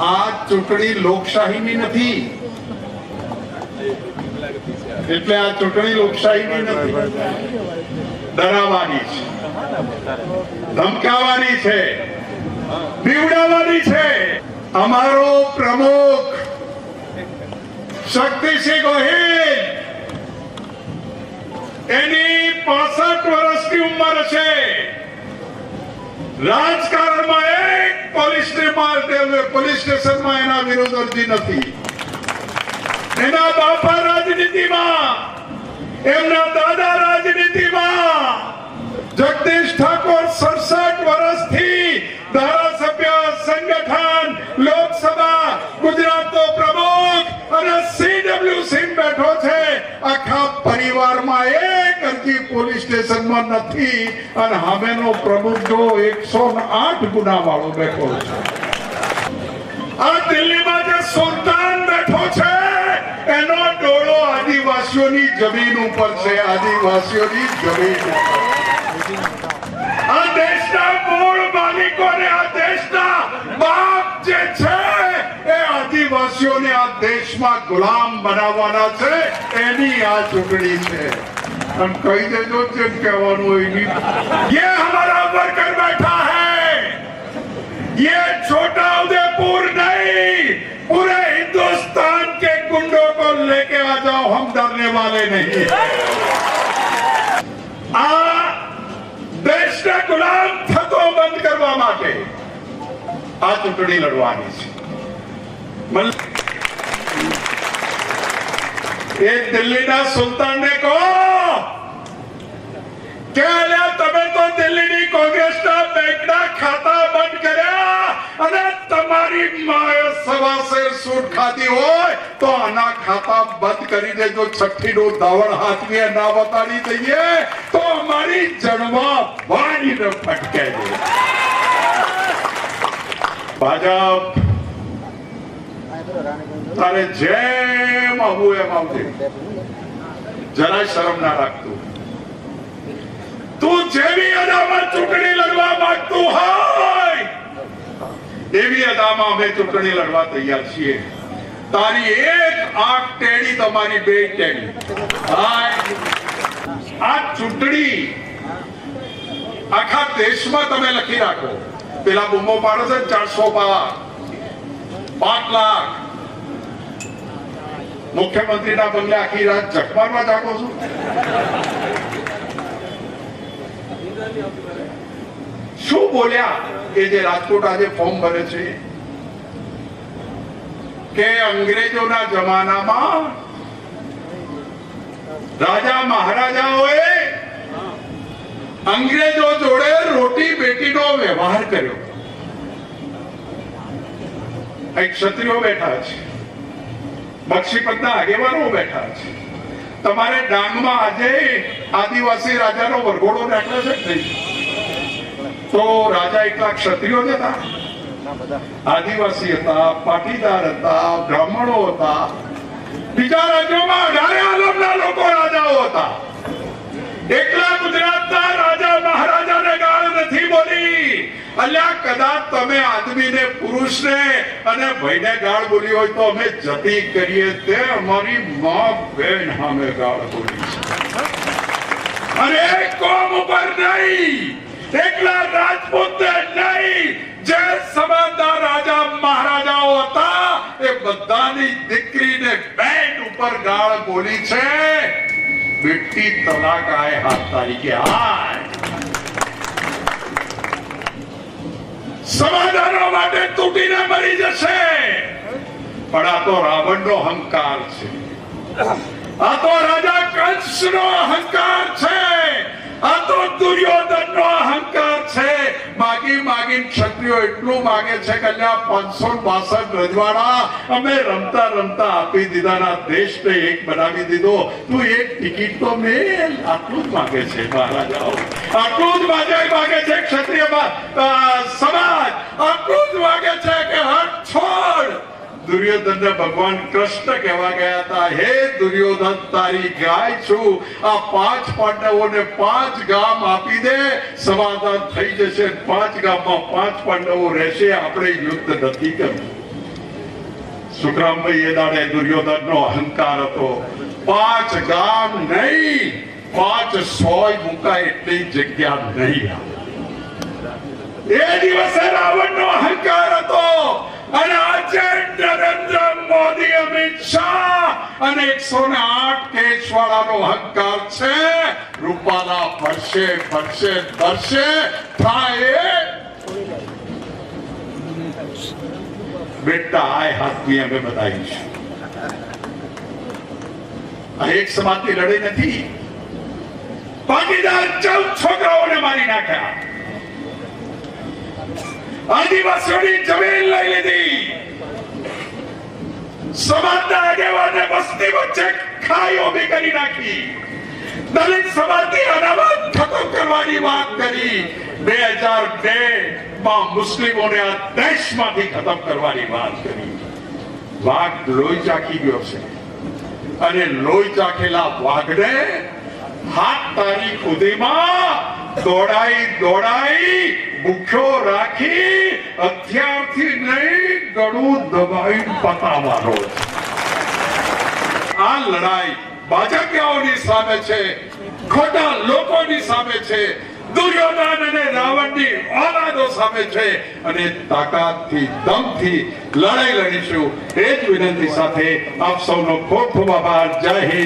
આ ચૂંટણી લોકશાહીની નથી. એટલે આ ચૂંટણી લોકશાહીની નથી. ડરાવવાની છે. ધમકાવવાની છે. બીવડાવવાની છે. અમારો પ્રમુખ શક્તિસિંહ ગોહિલ એની પાસઠ વર્ષની ઉંમર છે. રાજકારણમાં એક પોલીસ પોલીસ સડસઠ વર્ષથી ધારાસભ્ય સંગઠન લોકસભા ગુજરાતનો પ્રમુખ અને સીડબ્લ્યુસી બેઠો છે. આખા પરિવારમાં એક અરજી પોલીસ સ્ટેશનમાં નથી અને સામેનો પ્રમુખ જો એકસો આઠ ગુના વાળો બેઠો છે. આ દિલ્હીમાં જે સુલતાન બેઠો છે, એનો ડોળો આદિવાસીઓની જમીન ઉપર છે, આદિવાસીઓની જમીન આ દેશના મૂળ માલિકોને, આ દેશના બાપ જે છે, એ આદિવાસીઓને આ દેશમાં ગુલામ બનાવવાના છે, એની આ ચૂંટણી છે. અને કહી દેજો જેમ કહેવાનું હોય નહીં ये आ जाओ हम डरने वाले नहीं આ દેશને ગુલામ થતો બંધ કરવા માટે આ ચૂંટણી લડવાની છે મલ- એ દિલ્હીના સુલતાનને માએ ભાજપ, તારે જેમ આવું એમ આવજે. જરાય શરમ ના રાખતું. તું જેવી અનામત ચૂંટણી લડવા માંગતું હોય એવી અદામાં અમે ચૂંટણી લડવા તૈયાર છીએ. તારી એક આંખ ટેડી તમારી બે ટેડી. આ ચૂંટણી આખા દેશમાં તમે લખી રાખો પેલા બૂમો પાડો છે ચારસો પાર પાંચ લાખ. મુખ્યમંત્રીના બંગલે આખી રાત જખમારવા જાગો છું? શું બોલ્યા? એ જે રાજકોટ આજે ફોર્મ ભરે છે, કે અંગ્રેજોના જમાનામાં રાજા મહારાજાઓએ અંગ્રેજો જોડે રોટી બેટીનો વ્યવહાર કર્યો. ક્ષત્રિયો બેઠા છે. બક્ષીપતના આગેવાનો બેઠા છે. તમારે ડાંગમાં આજે આદિવાસી રાજાનો વરઘોડો નાખ્યો છે નહીં. તો રાજા એટલા ક્ષત્રિયો જ હતા. આદિવાસી હતા, પાટીદાર હતા, બ્રાહ્મણો હતા. બીજા રાજ્યોમાં લોકો રાજાઓ હતા. એકલા ગુજરાતના રાજા મહારાજાને ગાળ નથી બોલી. અલ્યા, કદાચ તમે આદમીને, પુરુષને અને ભાઈને ગાળ બોલી હોય તો અમે જતી કરીએ તે અમારી માં બેન સામે ગાળ બોલી એક કોમ ઉપર નહીં. એકલા રાજપૂત નહીં. જે સમાજના રાજા મહારાજાઓ હતા, એ બધાની દીકરીને બેન ઉપર ગાળ બોલી છે. બેટી તલાક આય હાથ તારીખે. આય સમાધાનો માટે તૂટીને મરી જશે. પણ આ તો રાવણનો અહંકાર છે. આ તો રાજા કંસનો અહંકાર છે આ તો દુર્યોધનનો અહંકાર છે માગી માગી ક્ષત્રિયો એટલું માંગે છે કે અહીંયા પાંચસો બાસઠ રજવાડા અમે રમતા રમતા આપી દીધા ના દેશને એક બનાવી દીધો. તું એક ટિકિટ તો મેલ. આટલું જ માગે છે મહારાજાઓ. આટલું જ માંગે છે ક્ષત્રિય સમાજ. આટલું જ માંગે છે દુર્યોધનને ભગવાન કૃષ્ણ કહેવા ગયા હતા, હે દુર્યોધન, તારી ગાય છું. આ પાંચ પાંડવોને પાંચ ગામ આપી દે, સમાધાન થઈ જશે. પાંચ ગામમાં પાંચ પાંડવો રહેશે, આપણે યુદ્ધ નથી કરવું. સુખરામભાઈ એ દાડે દુર્યોધનનો અહંકાર હતો. પાંચ ગામ નહીં, પાંચ સોય મુકાય એટલી જગ્યા નહીં. એ દિવસે રાવણનો અહંકાર હતો. અને આજે નરેન્દ્ર મોદી, અમિત શાહ અને એકસો ને આઠ કેસ વાળાનો હકાર છે. રૂપાલા ભરશે ભરશે ભરશે, થાય. બેટા, આ હાથની અમે બતાવીશું આ એક સમાજની લડાઈ નથી. પાટીદાર ચૌદ છોકરાઓને મારી નાખ્યા. આદિવાસીઓની જમીન લઈ લીધી. સમાજના આગેવાને વસ્તી વચ્ચે ખાઈ ઊભી કરી નાખી. દલિત સમાજની અનામત ખતમ કરવાની વાત કરી. બે હજાર બે માં મુસ્લિમોને આ દેશમાંથી ખતમ કરવાની વાત કરી. વાઘ લોહી ચાખી ગયો છે. અને લોહી ચાખેલા વાઘને સાત તારીખ સુધીમાં દોડાઈ દોડાઈ, ભૂખ્યો રાખી, અત્યારથી નહીં, ગળું દબાઈ પતાવવાનો છે. આ લડાઈ ભાજપિયાઓની સામે છે, ખોટા લોકોની સામે છે, દુર્યોધન અને રાવણની ઓલાદો સામે છે અને તાકાતથી, દમથી લડાઈ લડીશું. એ જ વિનંતી સાથે આપ સૌનો ખૂબ ખૂબ આભાર. જય હિન્દ.